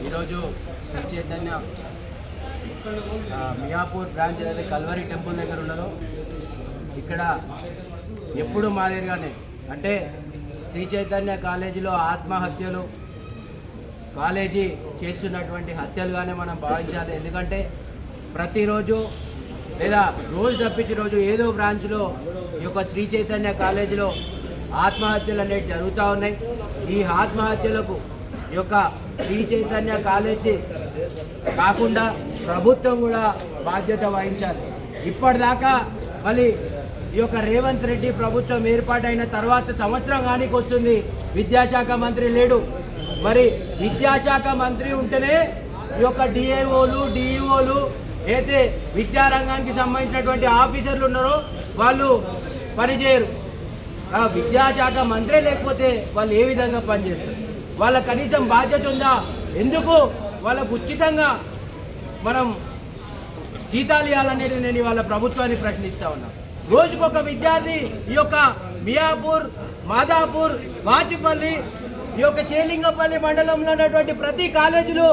ఈరోజు శ్రీ చైతన్య మియాపూర్ బ్రాంచ్ ఏదైతే Calvary temple దగ్గర ఉన్నదో ఇక్కడ ఎప్పుడు మాదిరిగానే అంటే శ్రీ చైతన్య కాలేజీలో ఆత్మహత్యలు కాలేజీ చేస్తున్నటువంటి హత్యలుగానే మనం భావించాలి. ఎందుకంటే ప్రతిరోజు లేదా రోజు తప్పించి రోజు ఏదో బ్రాంచ్లో ఈ యొక్క శ్రీ చైతన్య కాలేజీలో ఆత్మహత్యలు అనేవి జరుగుతూ ఉన్నాయి. ఈ ఆత్మహత్యలకు ఈ యొక్క శ్రీ చైతన్య కాలేజీ కాకుండా ప్రభుత్వం కూడా బాధ్యత వహించాలి. ఇప్పటిదాకా మళ్ళీ ఈ యొక్క రేవంత్ రెడ్డి ప్రభుత్వం ఏర్పాటైన తర్వాత సంవత్సరం కానికి వస్తుంది. విద్యాశాఖ మంత్రి లేడు. మరి విద్యాశాఖ మంత్రి ఉంటేనే ఈ యొక్క డిఏఓలు డిఈఓలు అయితే విద్యారంగానికి సంబంధించినటువంటి ఆఫీసర్లు ఉన్నారో వాళ్ళు పనిచేయరు. ఆ విద్యాశాఖ మంత్రే లేకపోతే వాళ్ళు ఏ విధంగా పనిచేస్తారు? వాళ్ళ కనీసం బాధ్యత ఉందా? ఎందుకు? వాళ్ళకు ఉచితంగా మనం జీతాలు ఇవ్వాలనేది నేను ఇవాళ ప్రభుత్వాన్ని ప్రశ్నిస్తా ఉన్నా. రోజుకొక విద్యార్థి ఈ యొక్క మియాపూర్ మాదాపూర్ వాచిపల్లి ఈ యొక్క శేలింగపల్లి మండలంలో ఉన్నటువంటి ప్రతి కాలేజీలు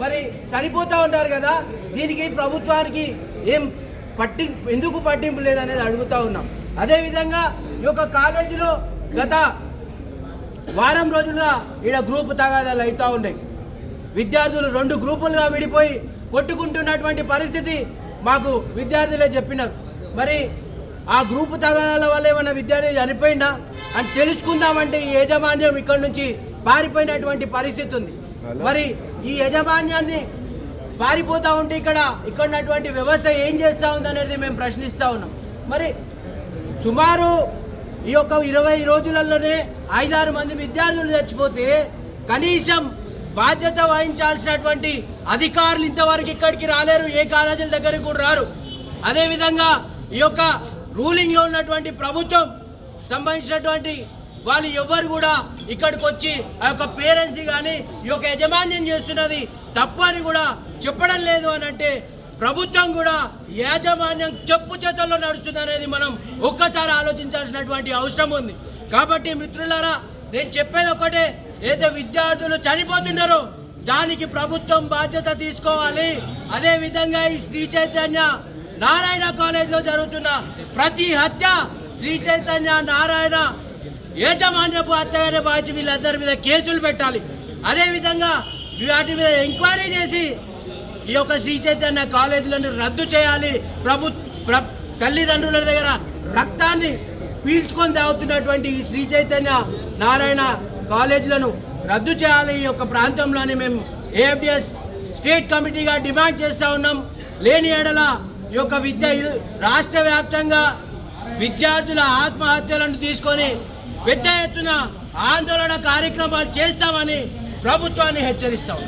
మరి చనిపోతూ ఉంటారు కదా దీనికి ప్రభుత్వానికి ఏం పట్టి ఎందుకు పట్టింపు లేదనేది అడుగుతూ ఉన్నాం. అదేవిధంగా ఈ యొక్క కాలేజీలో గత వారం రోజులుగా ఈడ గ్రూప్ తగాదాలు అవుతూ ఉన్నాయి. విద్యార్థులు రెండు గ్రూపులుగా విడిపోయి కొట్టుకుంటున్నటువంటి పరిస్థితి మాకు విద్యార్థులే చెప్పినారు. మరి ఆ గ్రూపు తగాదాల వల్ల ఏమైనా విద్యార్థి చనిపోయిందా? అని తెలుసుకుందామంటే ఈ యాజమాన్యం ఇక్కడ నుంచి పారిపోయినటువంటి పరిస్థితి ఉంది. మరి ఈ యాజమాన్యాన్ని పారిపోతా ఉంటే ఇక్కడ ఇక్కడ ఉన్నటువంటి వ్యవస్థ ఏం చేస్తూ ఉందనేది మేము ప్రశ్నిస్తూ ఉన్నాం. మరి సుమారు ఈ యొక్క ఇరవై రోజులలోనే ఐదారు మంది విద్యార్థులు చచ్చిపోతే కనీసం బాధ్యత వహించాల్సినటువంటి అధికారులు ఇంతవరకు ఇక్కడికి రాలేరు ఏ కాలేజీల దగ్గరికి కూడా రారు. అదేవిధంగా ఈ యొక్క రూలింగ్లో ఉన్నటువంటి ప్రభుత్వం సంబంధించినటువంటి వాళ్ళు ఎవ్వరు కూడా ఇక్కడికి వచ్చి ఆ యొక్క పేరెంట్స్ కానీ ఈ యొక్క యజమాన్యం చేస్తున్నది తప్పు అని కూడా చెప్పడం లేదు అని అంటే ప్రభుత్వం కూడా యాజమాన్యం చెప్పు చేతల్లో నడుస్తుంది అనేది మనం ఒక్కసారి ఆలోచించాల్సినటువంటి అవసరం ఉంది. కాబట్టి మిత్రులారా నేను చెప్పేది ఒకటే ఏదైతే విద్యార్థులు చనిపోతున్నారో దానికి ప్రభుత్వం బాధ్యత తీసుకోవాలి. అదే విధంగా ఈ శ్రీ చైతన్య నారాయణ కాలేజ్లో జరుగుతున్న ప్రతి హత్య శ్రీ చైతన్య నారాయణ యజమాన్యపు అత్తగారి భావించి వీళ్ళందరి మీద కేసులు పెట్టాలి. అదేవిధంగా వాటి మీద ఎంక్వైరీ చేసి ఈ యొక్క శ్రీ చైతన్య కాలేజీలను రద్దు చేయాలి. ప్రభు ప్ర తల్లిదండ్రుల దగ్గర రక్తాన్ని పీల్చుకొని తాగుతున్నటువంటి ఈ శ్రీ చైతన్య నారాయణ కాలేజీలను రద్దు చేయాలి. ఈ యొక్క ప్రాంతంలోని మేము ఏఎఫ్డిఎస్ స్టేట్ కమిటీగా డిమాండ్ చేస్తూ ఉన్నాం. లేని ఎడల ఈ యొక్క విద్య రాష్ట్ర వ్యాప్తంగా విద్యార్థుల ఆత్మహత్యలను తీసుకొని పెద్ద ఎత్తున ఆందోళన కార్యక్రమాలు చేస్తామని ప్రభుత్వాన్ని హెచ్చరిస్తాం.